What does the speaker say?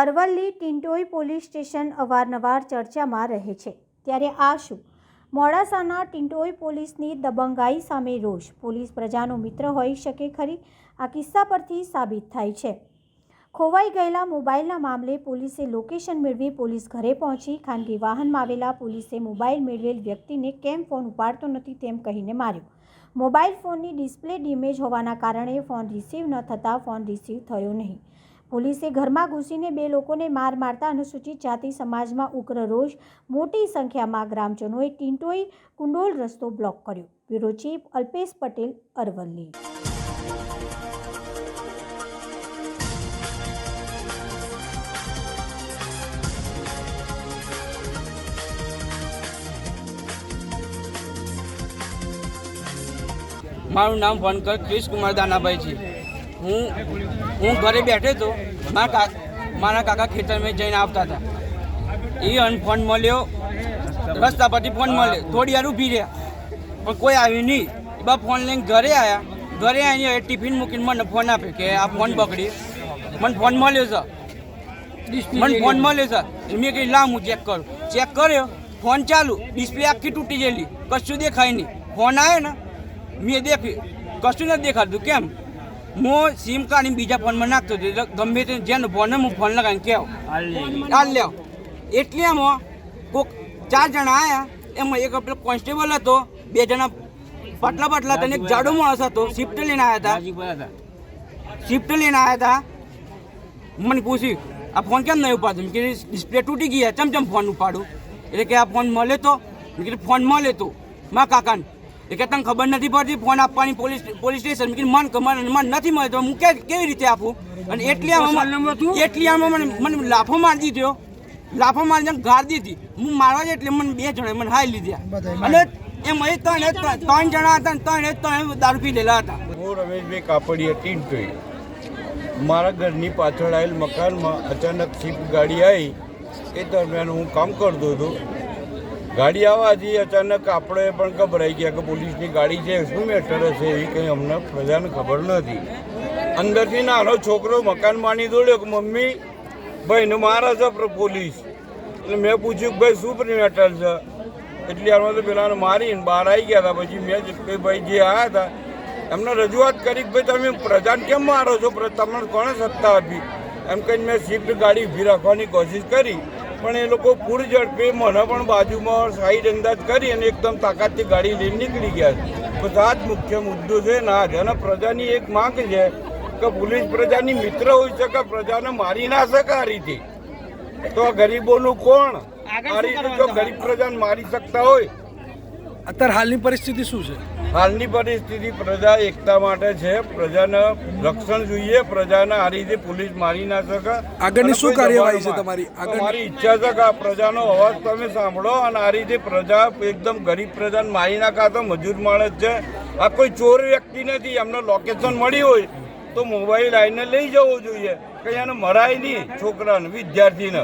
Aravalli Tintoi police station અવારનવાર ચર્ચામાં રહે છે. ત્યારે આ શું? મોડાસાના ટિન્ટોઈ પોલીસની દબંગાઈ સામે રોષ. પોલીસ પ્રજાનો મિત્ર હોઈ શકે ખરી? આ કિસ્સા પરથી સાબિત થાય છે. ખોવાઈ ગયેલા મોબાઈલના મામલે પોલીસે લોકેશન મેળવી પોલીસ ઘરે પહોંચી. ખાનગી વાહનમાં આવેલા પોલીસે મોબાઈલ મેળવેલ વ્યક્તિને કેમ ફોન ઉપાડતો નથી તેમ કહીને માર્યો. મોબાઈલ ફોનની ડિસ્પ્લે ડેમેજ હોવાના કારણે ફોન રિસીવ ન થતાં ફોન રિસીવ થયો નહીં. પોલીસે ઘરમાં ઘૂસીને બે લોકોને માર મારતા અનુસૂચિત જાતિ સમાજમાં ઉગ્ર રોષ, મોટી સંખ્યામાં ગ્રામજનોએ ટીંટોઈ કુંડોલ રસ્તો બ્લોક કર્યો. Bureau chief Alpesh Patel, Aravalli. મારું નામ વનકર ક્રિશ કુમાર દાનાભાઈ છે. હું હું ઘરે બેઠો હતો. મારા કાકા મારા કાકા ખેતરમાં જઈને આવતા હતા. એ ફોન મળ્યો. રસ્તા પરથી ફોન મળ્યો. થોડી વાર ઊભી રહ્યા. પણ કોઈ આવ્યું નહીં. બા ફોન લઈને ઘરે આવ્યા ઘરે આવીને એ ટિફિન મૂકીને મને ફોન આપે કે આ ફોન બગડી મને ફોન મળ્યો છે મને ફોન મળ્યો છે મેં કહી લાવ હું ચેક કરું. ચેક કર્યો. ફોન ચાલુ. ડિસ્પ્લે આખી તૂટી ગયેલી. કશું દેખાય નહીં. ફોન આવ્યો ને મેં દેખ્યું. કશું નથી દેખાતું. કેમ? હું સિમ કાર્ડ બીજા ફોનમાં નાખતો હતો. એટલે ગમે તે જેનો ફોન હું ફોન લગાવીને કહો હાલ લેવ. એટલે એમાં કોક ચાર જણા આવ્યા એમાં એક પેલો કોન્સ્ટેબલ હતો. બે જણા પાટલા પાટલા હતા એક જાડો માણસ હતો. શિફ્ટ લઈને આવ્યા હતા. શિફ્ટ લઈને આવ્યા હતા. મને પૂછ્યું આ ફોન કેમ નહીં ઉપાડતો? કે ડિસ્પ્લે તૂટી ગઈ ચમ ચમ ફોન ઉપાડું? એટલે કે આ ફોન મળે તો? મેં કીધું ફોન મળે તો. મા કાકાને. એ કે તને ખબર નથી પડતી ફોન આપવાની પોલીસ પોલીસ સ્ટેશન કે મન મન મન નથી મળે તો હું કે કેવી રીતે આપું? અને એટલી આમાં એટલી આમાં મને મને લાફો મારી દીધો. લાફો મારી જણ ગાર દીધી. હું મારવા એટલે મને બે જણા મને હાઈ લીધા. અને એમ એ ત્રણ ત્રણ ત્રણ જણા હતા ત્રણ ત્રણ દારૂ પી લેલા હતા. હું રમેશભાઈ કાપડિયા ટીન્ટોઈ મારા ઘરની પાછળ આવેલ મકાનમાં અચાનક શિફ્ટ ગાડી આવી. એ દરમિયાન હું કામ કરતો હતો. ગાડી આવવાથી અચાનક આપણે પણ ગભરાઈ ગયા કે પોલીસની ગાડી છે, શું મેટર હશે એવી કંઈ અમને પ્રજાને ખબર નથી અંદરથી નાનો છોકરો મકાન માની દોડ્યો કે, મમ્મી, ભાઈને મારા છે પોલીસ. એટલે મેં પૂછ્યું કે, ભાઈ, શું મેટર છે? એટલી આમાં તો પેલાને મારીને બહાર આવી ગયા હતા પછી મેં કે, ભાઈ, જે આવ્યા હતા એમને રજૂઆત કરી કે, ભાઈ, તમે પ્રજાને કેમ મારો છો? તમને કોણે સત્તા આપી? એમ કહીને મેં શિફ્ટ ગાડી ઊભી રાખવાની કોશિશ કરી. પણ એ લોકો પૂર ઝડપે મને પણ બાજુમાં સાઈડ અંદાજ કરી અને એકદમ તાકાતથી ગાડી લઈને નીકળી ગયા છે. તો આ જ મુખ્ય મુદ્દો છે ના જ અને પ્રજાની એક માંગ છે કે પોલીસ પ્રજાની મિત્ર હોઈ શકે પ્રજાને મારી ના શકે આ રીતે. તો આ ગરીબોનું કોણ? આ રીતે જો ગરીબ પ્રજાને મારી શકતા હોય. અત્યારે હાલની પરિસ્થિતિ શું છે? હાલની પરિસ્થિતિ પ્રજા એકતા માટે છે. પ્રજાને રક્ષણ જોઈએ. પ્રજાને આ રીતે પોલીસ મારી ના શકે. આગળની શું કાર્યવાહી છે તમારી? મારી ઈચ્છા છે કે આ પ્રજાનો અવાજ તમે સાંભળો અને આ રીતે પ્રજા એકદમ ગરીબ પ્રજાને મારી નાખા તો મજૂર માણસ છે. આ કોઈ ચોર વ્યક્તિ નથી. એમને લોકેશન મળી હોય તો મોબાઈલ આવીને લઈ જવો જોઈએ. કે એને મરાય નહીં છોકરાને વિદ્યાર્થીને.